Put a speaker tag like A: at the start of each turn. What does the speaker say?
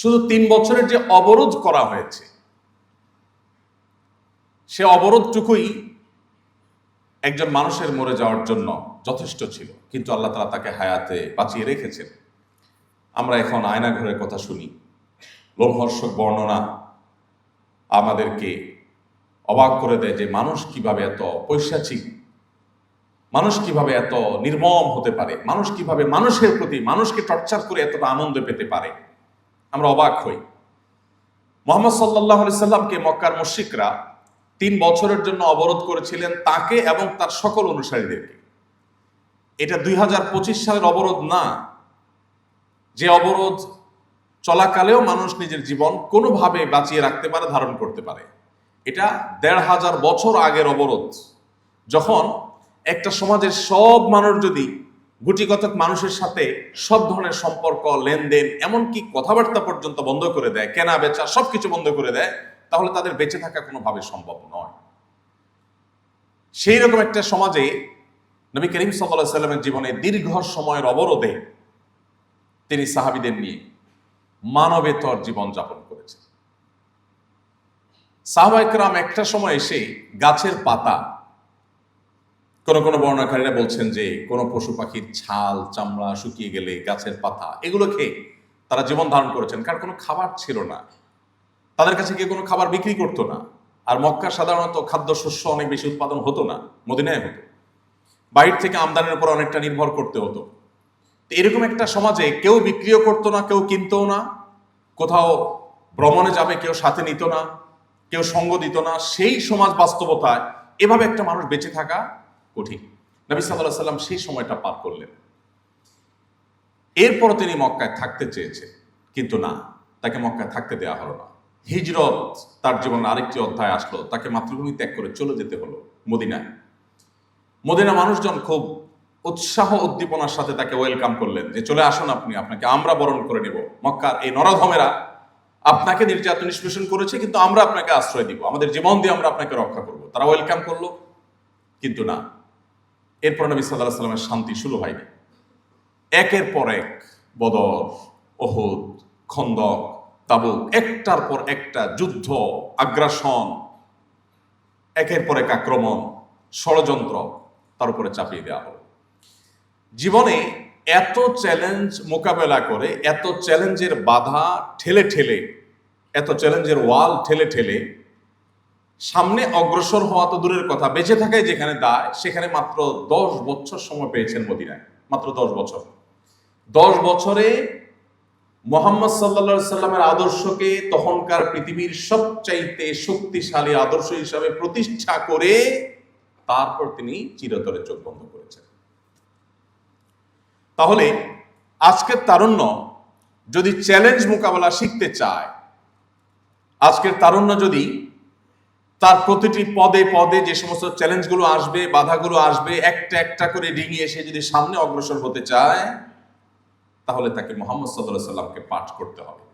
A: শুধু তিন বছরের যে অবরোধ করা হয়েছে, সে অবরোধটুকুই একজন মানুষের মরে যাওয়ার জন্য যথেষ্ট ছিল। কিন্তু আল্লাহ তালা তাকে হায়াতে বাঁচিয়ে রেখেছেন। আমরা এখন আয়না ঘরের কথা শুনি। লোমহর্ষক বর্ণনা আমাদেরকে অবাক করে দেয় যে মানুষ কীভাবে এত পৈশাচিক মানুষ কীভাবে এত নির্মম হতে পারে, মানুষ কীভাবে মানুষের প্রতি, মানুষকে টর্চার করে এতটা আনন্দ পেতে পারে। আমরা অবাক হই। মোহাম্মদ সাল্লাহ সাল্লামকে মক্কার মুশিকরা তিন বছরের জন্য অবরোধ করেছিলেন তাকে এবং তার সকল অনুসারীদেরকে। এটা দুই হাজার পঁচিশ সালের অবরোধ না। যে অবরোধ চলাকালেও মানুষ নিজের জীবন কোনোভাবে বাঁচিয়ে রাখতে পারে, ধারণ করতে পারে। এটা দেড় হাজার বছর আগের অবরোধ। যখন একটা সমাজের সব মানুষ যদি গুটিকতক মানুষের সাথে সব ধরনের সম্পর্ক, লেনদেন, এমনকি কথাবার্তা পর্যন্ত বন্ধ করে দেয়, কেনা বেচা সবকিছু বন্ধ করে দেয়, তাহলে তাদের বেঁচে থাকা কোনোভাবে সম্ভব নয়। সেই রকম একটা সমাজে নবী করিম সাল্লাহ সাল্লামের জীবনে দীর্ঘ সময়ের অবরোধে তিনি সাহাবিদের নিয়ে মানবেতর জীবন যাপন করেছেন সাহবাইকরাম একটা সময় এসে গাছের পাতা কোন কোন বর্ণাকারীরা বলছেন যে কোনো পশু পাখির ছাল, চামড়া শুকিয়ে গেলে গাছের পাতা, এগুলো খেয়ে তারা জীবন ধারণ করেছেন। কারণ কোনো খাবার ছিল না। তাদের কাছে গিয়ে কোনো খাবার বিক্রি করতো না। আর মক্কা সাধারণত খাদ্যশস্য অনেক বেশি উৎপাদন হতো না, মদিনায় হতো। বাইরে থেকে আমদানির উপর অনেকটা নির্ভর করতে হতো। তো এরকম একটা সমাজে কেউ বিক্রিও করতো না, কেউ কিনতো না। কোথাও ভ্রমণে যাবে, কেউ সাথে নিত না, কেউ সঙ্গ দিত না। সেই সমাজ বাস্তবতায় এভাবে একটা মানুষ বেঁচে থাকা কঠিন। নবী সাল্লাহ সাল্লাম সেই সময়টা পার করলেন। এরপর তিনি মক্কায় থাকতে চেয়েছেন, কিন্তু না, তাকে মক্কায় থাকতে দেওয়া হলো না। হিজরত তার জীবনে আরেকটি অধ্যায় আসলো, তাকে মাতৃভূমি ত্যাগ করে চলে যেতে হলো মদিনায়। মদিনা মানুষজন খুব উৎসাহ উদ্দীপনার সাথে তাকে ওয়েলকাম করলেন যে, চলে আসুন আপনি, আপনাকে আমরা বরণ করে নেব। মক্কার এই নরধমেরা আপনাকে নির্যাতন নিষ্পেষণ করেছে, কিন্তু আমরা আপনাকে আশ্রয় দিব। আমাদের জীবন দিয়ে আমরা আপনাকে রক্ষা করব। তারা ওয়েলকাম করল, কিন্তু না এরপর নবী সাল্লাহ সাল্লামের শান্তি শুরু হয়নি একের পর এক বদর ওহুদ খন্দক, তাবুক, একটার পর একটা যুদ্ধ, আগ্রাসন, একের পর এক আক্রমণ, ষড়যন্ত্র তার উপরে চাপিয়ে দেওয়া হলো। জীবনে এত চ্যালেঞ্জ মোকাবেলা করে, এত চ্যালেঞ্জের বাধা ঠেলে ঠেলে, এত চ্যালেঞ্জের ওয়াল ঠেলে ঠেলে সামনে অগ্রসর হওয়া তো দূরের কথা। বেঁচে থাকায় যেখানে দায়, সেখানে মাত্র দশ বছর সময় পেয়েছেন মদিনায়। মাত্র দশ বছর। দশ বছরে মোহাম্মদ সাল্লা সাল্লামের আদর্শকে তখনকার পৃথিবীর সবচাইতে শক্তিশালী আদর্শ হিসাবে প্রতিষ্ঠা করে তারপর তিনি চিরতরে চোখ বন্ধ করেছেন। তাহলে আজকের তারুণ্য যদি চ্যালেঞ্জ মোকাবেলা শিখতে চায়, আজকের তারুণ্য যদি তার প্রতিটি পদে পদে যে সমস্ত চ্যালেঞ্জগুলো আসবে, বাধাগুলো আসবে, একটা একটা করে ডিঙিয়ে সে যদি সামনে অগ্রসর হতে চায়, তাহলে তাকে মোহাম্মদ সাল্লাহ সাল্লামকে পাঠ করতে হবে।